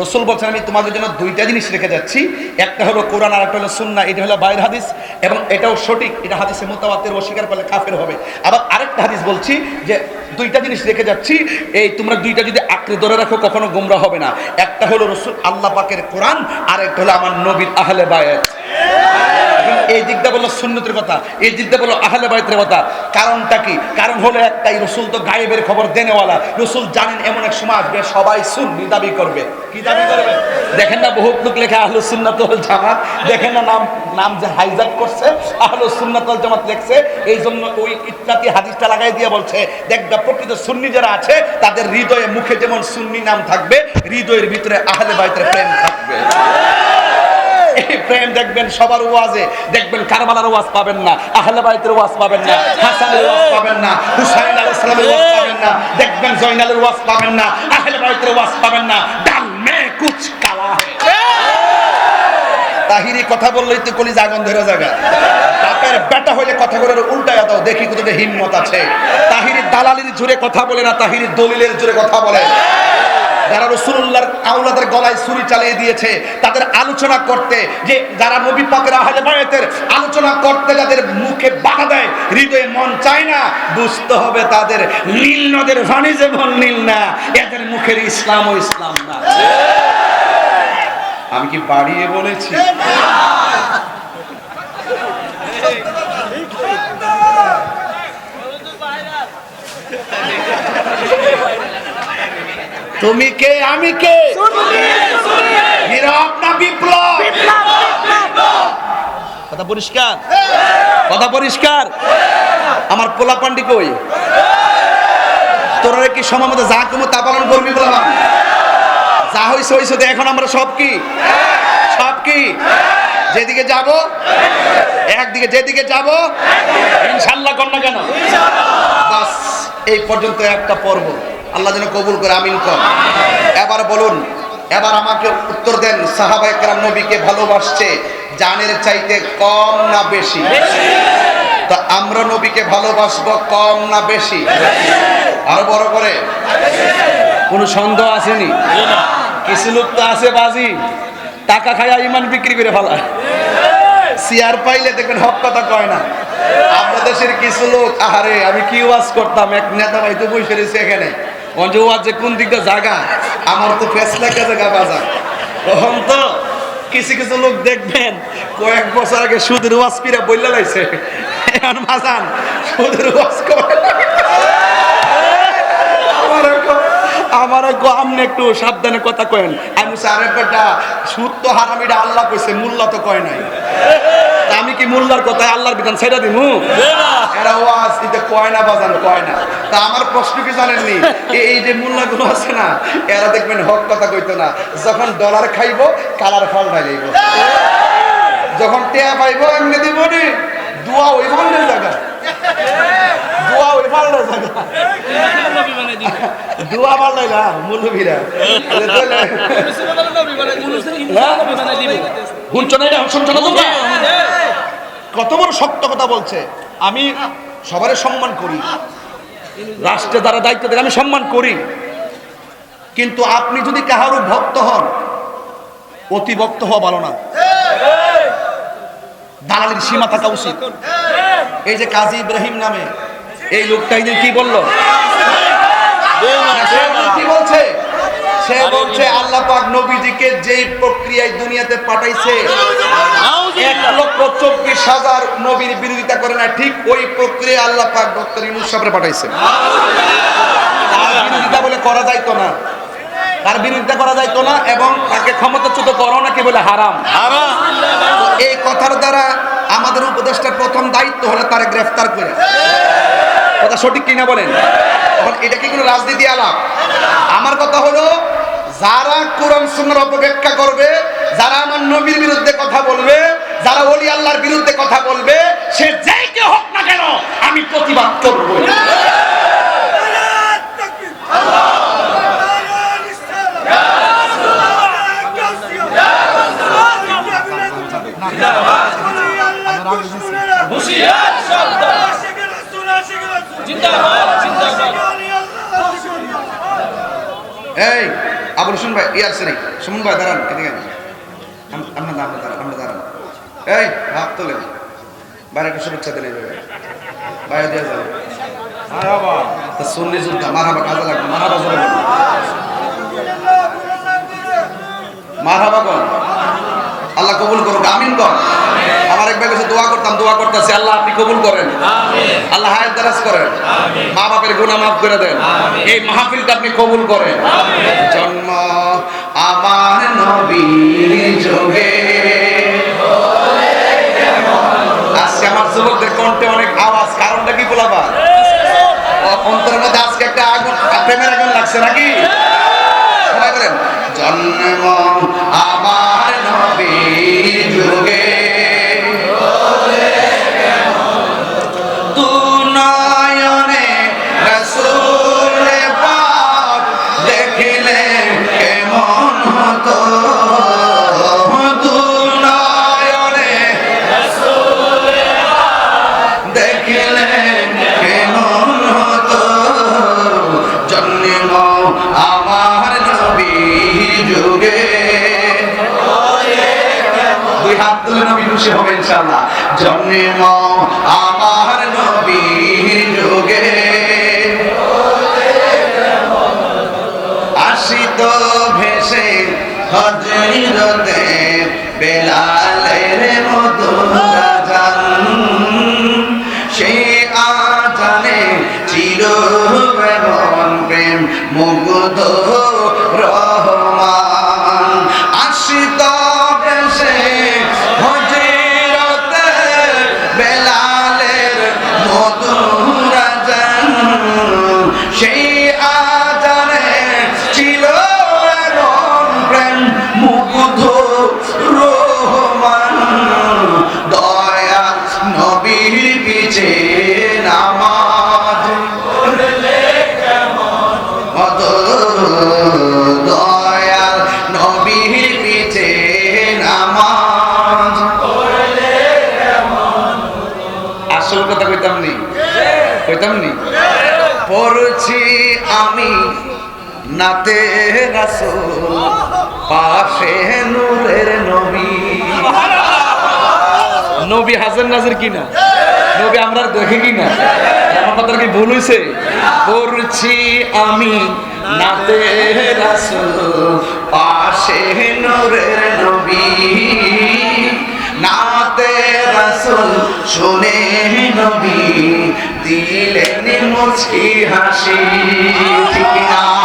রসুল বলছেন, আমি তোমাদের জন্য দুইটা জিনিস রেখে যাচ্ছি। একটা হলো কোরআন আর একটা হলো সুন্না এটা হলো বাইর হাদিস এবং এটাও সঠিক। এটা হাদিসে মোতাবাতের অস্বীকার করলে কাফের হবে। আবার আরেকটা হাদিস বলছি যে দুইটা জিনিস রেখে যাচ্ছি। এই তোমরা দুইটা যদি আঁকড়ে ধরে রাখো, কখনো গুমরা হবে না। একটা হলো রসুল আল্লাহ পাকের কোরআন আর একটা হলো আমার নবীর আহলে এখন এই দিকটা বলল সুন্নতের কথা, এই দিকটা বলল আহলে বাইতের কথা। কারণটা কি? কারণ হলো একটাই, রসুল তো গায়েবের খবর দেনেওয়ালা। রসুল জানেন এমন এক সময় আসবে সবাই সুন্নি দাবি করবে। কি দাবি করবে? দেখেন না বহুত লোক লেখা আহলু সুন্নাতুল জামাত। দেখেন না নাম নাম যে হাইজাক করছে আহলু সুন্নাতুল জামাত লেখছে। এই জন্য ওই ইত্যাদি হাদিসটা লাগাই দিয়ে বলছে দেখবা প্রকৃত সুন্নি যারা আছে, তাদের হৃদয়ে মুখে যেমন সুন্নি নাম থাকবে, হৃদয়ের ভিতরে আহলে বাইতের প্রেম থাকবে। প্রেম দেখবেন, সবার ওয়াজে দেখবেন কারবালার ওয়াজ পাবেন না, আহলে বাইতের ওয়াজ পাবেন না, হাসানের ওয়াজ পাবেন না, হুসাইন আলাইহিস সালামের ওয়াজ পাবেন না, দেখবেন জয়নালের ওয়াজ পাবেন না, আহলে বাইতের ওয়াজ পাবেন না, ডাল মে কুছ কালা তাহিরি কথা বললেই তো কলি জাগন ধরে জায়গা বাপের বেটা হইলে কথা বলে উল্টায় দাও, দেখি কোথাও হিম্মত আছে। তাহিরি দালালির জোরে কথা বলে না, তাহিরি দলিলের জোরে কথা বলে। যারা রসুল্লাহর আউলাদের গলায় ছুরি চালিয়ে দিয়েছে, তাদের আলোচনা করতে, যে যারা নবী পাকের আহলে আলোচনা করতে যাদের মুখে বাধা দেয়, হৃদয়ে মন চায় না, বুঝতে হবে তাদের নীল নদের ভানি যেমন নীল না, এদের মুখের ইসলাম ও ইসলাম না। আমি কি বাড়িয়ে বলেছি? তুমি কে? আমি কে? নীরব না বিপ্লব? কথা পরিষ্কার? কথা পরিষ্কার? আমার পোলা পান্ডি কই? তোরা কি সময় মতো যা কমো তা পালন করবি বললাম যা হইছে হইছে তো এখন আমরা সব কি? সব কি? যেদিকে যাব একদিকে যেদিকে যাব ইনশাল্লাহ কর না কেন? বাস এই পর্যন্ত একটা পর্ব। আল্লাহ যেন কবুল করে, আমিন কর। এবার বলুন, এবার আমাকে উত্তর দেন সাহাবা একরাম নবীকে ভালোবাসছে? জানের চাইতে কম না বেশি? তা আমরা নবীকে ভালোবাসবো কম না বেশি? আরও বড় করে। কোনো সন্দেহ আসেনি? কিছু লোক তো আছে বাজি। টাকা খায়া ইমান বিক্রি করে ফেলায় সিয়ার পাইলে দেখবেন হক কথা কয় না। আমাদের দেশের কিছু লোক, আহারে, আমি কি ওয়াজ করতাম? এক নেতা ভাই তো বসে রয়েছে এখানে। অঞ্জ ওয়াজ যে কোন দিকটা জায়গা আমার তো ফেসলাকা জায়গা বাজার তখন তো কিছু কিছু লোক দেখবেন, কয়েক বছর আগে সুদের ওয়াজ পিরা বললে লাইছে। এখন বাজান, সুদের ওয়াজ করে আমার আমনে একটু সাবধানে কথা কয়েন। আমি সারে বেটা, সুদ তো হারামিটা আল্লাহ কইছে, মূল্য তো কয় নাই। আমি কি মোল্লার কথায় আল্লাহর বিধান ছেড়ে দিমু? এরা ওয়াজ ইতে কয় না বাজান কয় না। তা আমার প্রশ্ন কি জানেননি? এই- যে মোল্লাগুলো আছে না এরা দেখবেন হক কথা কইতো না। যখন ডলার খাইবো কালার ফল ঢাইব যখন টেয়া পাইবো এমনি দিব নি। দোয়া ওই ভান্ডের জায়গা। দোয়া ওই ভান্ডের জায়গা। দোয়া পাল্লাই মুলবিরা শুনছো না শুনছো না তোমরা? কত বড় সত্য কথা বলছে। আমি সবারই সম্মান করি। রাষ্ট্রে যারা দায়িত্ব দেয় আমি সম্মান করি। কিন্তু আপনি যদি কাহারও ভক্ত হন অতি ভক্ত হওয়া ভালো না। দালালির সীমা থাকা উচিত। এই যে কাজী ইব্রাহিম নামে এই লোকটা এই কি বলল? কি বলছে? সে বলছে আল্লাহ। পাক নবীজিকে যেই প্রক্রিয়ায় দুনিয়াতে পাঠাইছে এক লক্ষ চব্বিশ হাজার নবীর বিরোধিতা করে না ঠিক ওই প্রক্রিয়ায় আল্লাহ পাক ডক্টর ইনুস সাহেবের পাঠাইছে। তার বিরোধিতা বলে করা যাইতো না। তার বিরোধিতা করা যাইতো না এবং তাকে ক্ষমতাচ্যুত করো নাকি বলে হারাম। এই কথার দ্বারা আমাদের উপদেষ্টার প্রথম দায়িত্ব হলো তারা গ্রেফতার করে। কথা সঠিক কিনা বলেন। এখন এটা কি কোনো রাজনীতি আলাপ? আমার কথা হলো, যারা কোরআন সুন্নাহর অপব্যাখ্যা করবে, যারা আমার নবীর বিরুদ্ধে কথা বলবে, যারা ওলি আল্লাহর বিরুদ্ধে কথা বলবে, সে যেই কে হোক না কেন, আমি প্রতিবাদ করব। এই, আবুল হোসেন ভাই, ইয়ার সিনি সুমন ভাই, দাঁড়ান আমরা দাঁড়ান এই, হাত তোলেন। বাইরে শুভেচ্ছা দিলে বাইরে দেওয়া যাবে আল্লাহ কবুল করুক, আমিন কর এক ভাই কাছে দোয়া করতাম দোয়া করতেছি। আল্লাহ আপনি কবুল করেন। আল্লাহ হায়াত দারাজ করেন। মা বাপের গুনাহ মাফ করে দেন। এই মাহফিলটা আপনি কবুল করেন। জন্ম আমার নবীর যোগে। আজকে আমার যুবকদের কণ্ঠে অনেক আওয়াজ। কারণটা কি বলাবা অন্তরের মধ্যে আজকে একটা আগুন প্রেমের আগুন লাগছে নাকি? সবাই বলেন জন্ম আমার দুই হাত তুলে নবী খুশি হবে ইনশাআল্লাহ। জন্ম আমার নবী যুগে। আসিত ভেসে হজরতে বেলালের মতো। আসল কথা কইতাম নি? কইতাম নি? পড়ছি আমি নাতে রাসূল পাশে নূরের নবী। নবী হাজার নাজের কিনা? নবী আমরা দেখে কিনা? আমার কথা কি ভুল হয়েছে পড়ছি আমি নাতে রাসূল পাশে নূরের নবী। শুনে নবী দিলেন মুচকি হাসি। ঠিক না